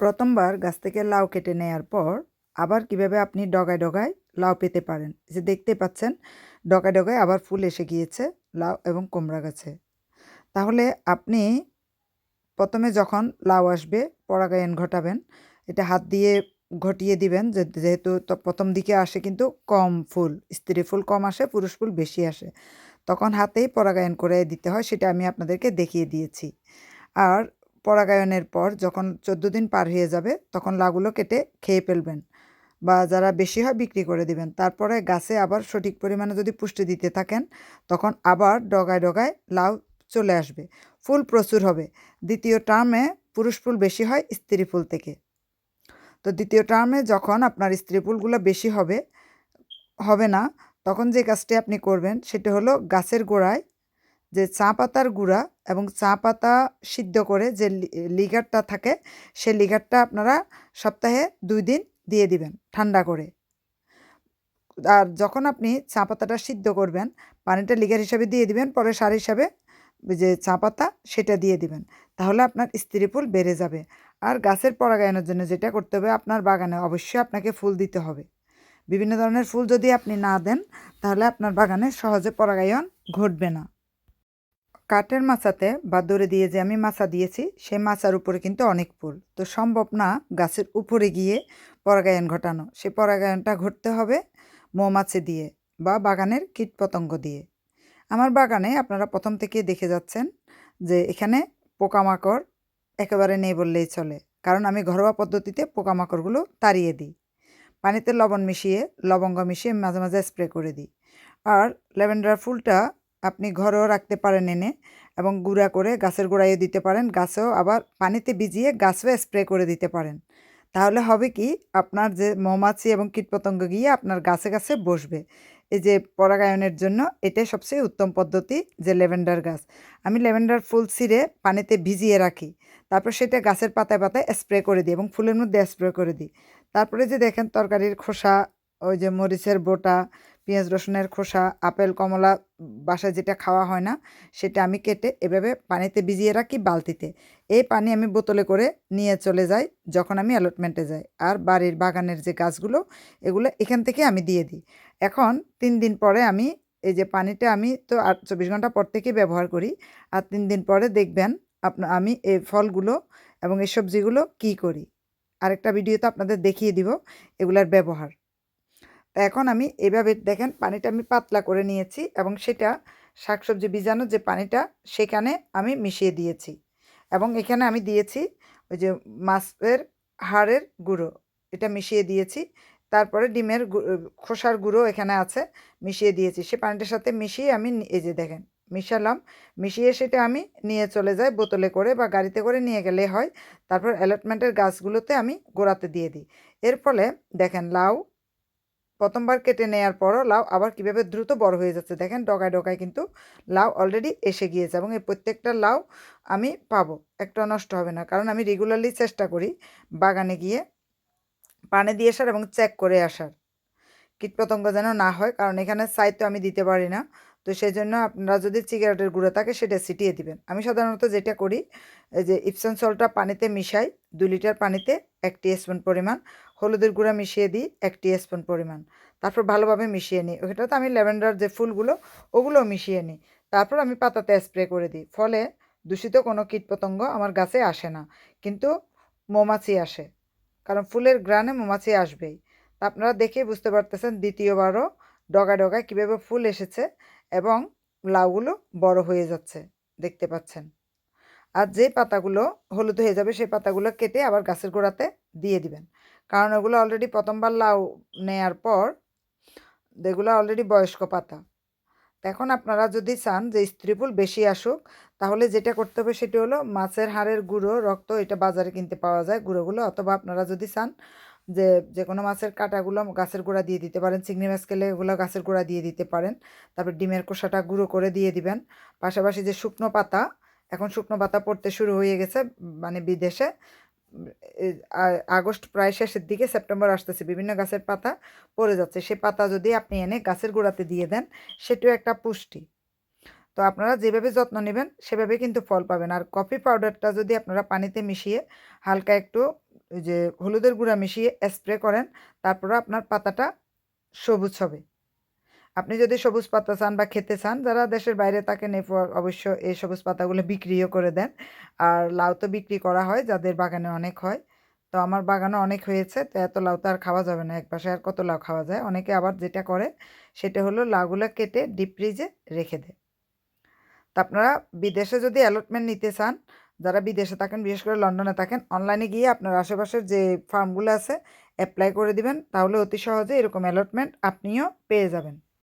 প্রথমবার গাছ থেকে লাউ কেটে নেয়ার পর আবার কীভাবে আপনি ডগায় ডগায় লাউ পেতে পারেন? যে দেখতে পাচ্ছেন, ডগায় ডগায় আবার ফুল এসে গিয়েছে লাউ এবং কুমড়া গাছে। তাহলে আপনি প্রথমে যখন লাউ আসবে, পরাগায়ন ঘটাবেন, এটা হাত দিয়ে ঘটিয়ে দিবেন যেহেতু প্রথম দিকে আসে কিন্তু কম ফুল, স্ত্রী ফুল কম আসে, পুরুষ ফুল বেশি আসে। তখন হাতেই পরাগায়ন করে দিতে হয়, সেটা আমি আপনাদেরকে দেখিয়ে দিয়েছি। আর পরাগায়নের পর যখন চোদ্দ দিন পার হয়ে যাবে, তখন লাউগুলো কেটে খেয়ে ফেলবেন বা যারা বেশি হয় বিক্রি করে দিবেন। তারপরে গাছে আবার সঠিক পরিমাণে যদি পুষ্টি দিতে থাকেন, তখন আবার ডগায় ডগায় লাউ চলে আসবে। ফুল প্রচুর হবে। দ্বিতীয় টার্মে পুরুষ ফুল বেশি হয় স্ত্রী ফুল থেকে। তো দ্বিতীয় টার্মে যখন আপনার স্ত্রী ফুলগুলো বেশি হবে হবে না, তখন যে কাজটি আপনি করবেন, সেটা হলো গাছের গোড়ায় যে চা পাতার গুঁড়া এবং চা পাতা সিদ্ধ করে যে লিগারটা থাকে, সে লিগারটা আপনারা সপ্তাহে দুই দিন দিয়ে দিবেন, ঠান্ডা করে। আর যখন আপনি চা পাতাটা সিদ্ধ করবেন, পানিটা লিগার হিসাবে দিয়ে দিবেন, পরে সার হিসাবে যে চা পাতা সেটা দিয়ে দিবেন, তাহলে আপনার স্ত্রী ফুল বেড়ে যাবে। আর গাছের পরাগায়নের জন্য যেটা করতে হবে, আপনার বাগানে অবশ্যই আপনাকে ফুল দিতে হবে। বিভিন্ন ধরনের ফুল যদি আপনি না দেন, তাহলে আপনার বাগানে সহজে পরাগায়ন ঘটবে না। কাঠের মাচাতে বা দড়ি দিয়ে যে আমি মাচা দিয়েছি, সেই মাচার উপরে কিন্তু অনেক ফুল। তো সম্ভব না গাছের উপরে গিয়ে পরাগায়ন ঘটানো। সেই পরাগায়নটা ঘটতে হবে মৌমাছি দিয়ে বা বাগানের কীটপতঙ্গ দিয়ে। আমার বাগানে আপনারা প্রথম থেকে দেখে যাচ্ছেন যে এখানে পোকামাকড় একেবারে নেই বললেই চলে। কারণ আমি ঘরোয়া পদ্ধতিতে পোকামাকড়গুলো তাড়িয়ে দিই। পানিতে লবণ মিশিয়ে, লবঙ্গ মিশিয়ে মাঝে মাঝে স্প্রে করে দিই। আর ল্যাভেন্ডার ফুলটা আপনি ঘরেও রাখতে পারেন এনে এবং গুঁড়া করে গাছের গোড়ায়ও দিতে পারেন। গাছেও আবার পানিতে ভিজিয়ে গাছেও স্প্রে করে দিতে পারেন। তাহলে হবে কি, আপনার যে মৌমাছি এবং কীটপতঙ্গ গিয়ে আপনার গাছে গাছে বসবে। এই যে পরাগায়নের জন্য এটাই সবচেয়ে উত্তম পদ্ধতি যে ল্যাভেন্ডার গাছ। আমি ল্যাভেন্ডার ফুল ছিঁড়ে পানিতে ভিজিয়ে রাখি। তারপর সেটা গাছের পাতায় পাতায় স্প্রে করে দিই এবং ফুলের মধ্যে স্প্রে করে দিই। তারপরে যে দেখেন তরকারির খোসা, ওই যে মরিচের বোটা পেঁয়াজ, রসুনের খোসা, আপেল, কমলা বাসায় যেটা খাওয়া হয় না, সেটা আমি কেটে এভাবে পানিতে ভিজিয়ে রাখি বালতিতে। এই পানি আমি বোতলে করে নিয়ে চলে যাই যখন আমি অ্যালটমেন্টে যাই। আর বাড়ির বাগানের যে গাছগুলো, এগুলো এখান থেকে আমি দিয়ে দিই। এখন তিন দিন পরে আমি, এই যে পানিটা আমি তো আট, চব্বিশ ঘণ্টা পর থেকেই ব্যবহার করি। আর তিন দিন পরে দেখবেন আপনা, আমি এই ফলগুলো এবং এই সবজিগুলো কী করি। আরেকটা ভিডিওতে আপনাদের দেখিয়ে দিব এগুলার ব্যবহার। তা এখন আমি এভাবে দেখেন পানিটা আমি পাতলা করে নিয়েছি এবং সেটা শাকসবজি বীজাণুর যে পানিটা সেখানে আমি মিশিয়ে দিয়েছি। এবং এখানে আমি দিয়েছি ওই যে মাছের হাড়ের গুঁড়ো, এটা মিশিয়ে দিয়েছি। তারপরে ডিমের খোসার গুঁড়ো এখানে আছে, মিশিয়ে দিয়েছি। সে পানিটার সাথে মিশিয়ে আমি এই যে দেখেন, মিশালাম। মিশিয়ে সেটা আমি নিয়ে চলে যাই বোতলে করে বা গাড়িতে করে নিয়ে গেলে হয়। তারপর অ্যালটমেন্টের গাছগুলোতে আমি গোড়াতে দিয়ে দিই। এর ফলে দেখেন লাউ প্রথমবার কেটে নেওয়ার পরও লাউ আবার কীভাবে দ্রুত বড় হয়ে যাচ্ছে দেখেন, ডগায় ডগায় কিন্তু লাউ অলরেডি এসে গিয়েছে এবং এই প্রত্যেকটা লাউ আমি পাবো, একটা নষ্ট হবে না। কারণ আমি রেগুলারলি চেষ্টা করি বাগানে গিয়ে পানি দিয়ে আসার এবং চেক করে আসার। কীটপতঙ্গ যেন না হয়, কারণ এখানে সাইড তো আমি দিতে পারি না। তো সেই জন্য আপনারা যদি সিগারেটের গুঁড়ো থাকে সেটা ছিটিয়ে দিবেন। আমি সাধারণত যেটা করি যে ইপসন সল্টটা পানিতে মিশাই দু লিটার পানিতে এক স্পুন পরিমাণ, হলুদের গুঁড়া মিশিয়ে দিই এক স্পুন পরিমাণ। তারপর ভালোভাবে মিশিয়ে নিই। ওটাতে আমি ল্যাভেন্ডার যে ফুলগুলো ওগুলো মিশিয়ে নিই। তারপর আমি পাতাতে স্প্রে করে দিই। ফলে দূষিত কোনো কীটপতঙ্গ আমার গাছে আসে না। কিন্তু মৌমাছি আসে। কারণ ফুলের গ্রানে মৌমাছি আসবেই। তা আপনারা দেখেই বুঝতে পারতেছেন দ্বিতীয়বারও ডগা ডগায় কীভাবে ফুল এসেছে। এবং লাউগুলো বড় হয়ে যাচ্ছে, দেখতে পাচ্ছেন। আর যে পাতাগুলো হলুদ হয়ে যাবে, সেই পাতাগুলো কেটে আবার গাছের গোড়াতে দিয়ে দিবেন। কারণ ওগুলো অলরেডি প্রথমবার লাউ নেয়ার পর এগুলো অলরেডি বয়স্ক পাতা। এখন আপনারা যদি চান যে স্ত্রী ফুল বেশি আসুক, তাহলে যেটা করতে হবে সেটি হলো মাছের হাড়ের গুঁড়ো, রক্ত এটা বাজারে কিনতে পাওয়া যায় গুঁড়োগুলো। অথবা আপনারা যদি চান যে যে কোনো মাছের কাঁটাগুলো গাছের গোড়া দিয়ে দিতে পারেন, চিংড়ি মাছ খেলে এগুলো গাছের গোড়া দিয়ে দিতে পারেন। তারপর ডিমের খোসাটা গুঁড়ো করে দিয়ে দিবেন। পাশাপাশি যে শুকনো পাতা, এখন শুকনো পাতা পড়তে শুরু হয়ে গেছে মানে বিদেশে আগস্ট প্রায় শেষের দিকে সেপ্টেম্বর আসতেছে, বিভিন্ন গাছের পাতা পড়ে যাচ্ছে। সে পাতা যদি আপনি এনে গাছের গোড়াতে দিয়ে দেন, সেটিও একটা পুষ্টি। তো আপনারা যেভাবে যত্ন নেবেন, সেভাবে কিন্তু ফল পাবেন। আর কফি পাউডারটা যদি আপনারা পানিতে মিশিয়ে হালকা একটু ওই যে হলুদের গুঁড়া মিশিয়ে স্প্রে করেন, তারপরে আপনার পাতাটা সবুজ হবে। আপনি যদি সবুজ পাতা চান বা খেতে চান, যারা দেশের বাইরে থাকেন এরপর অবশ্য এই সবুজ পাতাগুলো বিক্রিও করে দেন। আর লাউ তো বিক্রি করা হয়, যাদের বাগানে অনেক হয়। তো আমার বাগানে অনেক হয়েছে, তো এত লাউ তো আর খাওয়া যাবে না, এক পাশে আর কত লাউ খাওয়া যায়? অনেকে আবার যেটা করে, সেটা হলো লাউগুলো কেটে ডিপ ফ্রিজে রেখে দেয়। তা আপনারা বিদেশে যদি অ্যালটমেন্ট নিতে চান যারা বিদেশে থাকেন, বিশেষ করে লন্ডনে থাকেন অনলাইনে গিয়ে আপনার আশেপাশের যে ফার্মগুলো আছে অ্যাপ্লাই করে দিবেন, তাহলে অতি সহজে এরকম অ্যালটমেন্ট আপনিও পেয়ে যাবেন।